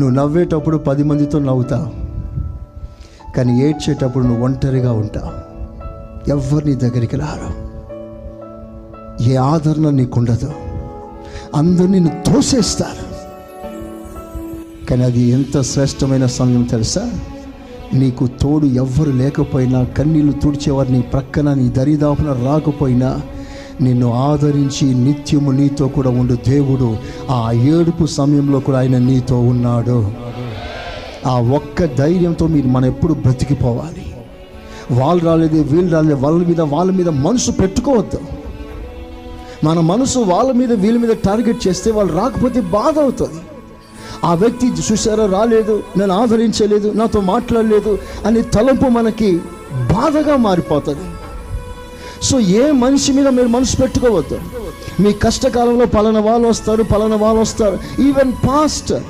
నువ్వు నవ్వేటప్పుడు పది మందితో నవ్వుతావు కానీ ఏడ్చేటప్పుడు నువ్వు ఒంటరిగా ఉంటావు ఎవరిని దగ్గరికి రారు. ఏ ఆదరణ నీకుండదు. అందరూ నిన్ను తోసేస్తారు. కానీ అది ఎంత శ్రేష్టమైన సమయం తెలుసా? నీకు తోడు ఎవ్వరు లేకపోయినా కన్నీళ్ళు తుడిచేవారు నీ ప్రక్కన నీ దరిదాపున రాకపోయినా నిన్ను ఆదరించి నిత్యము నీతో కూడా ఉండు దేవుడు. ఆ ఏడుపు సమయంలో కూడా ఆయన నీతో ఉన్నాడు. ఆ ఒక్క ధైర్యంతో మీరు మనం ఎప్పుడు బ్రతికిపోవాలి. వాళ్ళు రాలేదు వీళ్ళు రాలేదు వాళ్ళ మీద వాళ్ళ మీద మనసు పెట్టుకోవద్దు. మన మనసు వాళ్ళ మీద వీళ్ళ మీద టార్గెట్ చేస్తే వాళ్ళు రాకపోతే బాధ అవుతుంది. ఆ వ్యక్తి చూసారా రాలేదు నేను ఆదరించలేదు నాతో మాట్లాడలేదు అనే తలంపు మనకి బాధగా మారిపోతుంది. సో ఏ మనిషి మీద మీరు మనసు పెట్టుకోవద్దు. మీ కష్టకాలంలో పలానా వాళ్ళు వస్తారు పలానా వాళ్ళు వస్తారు. Even pastor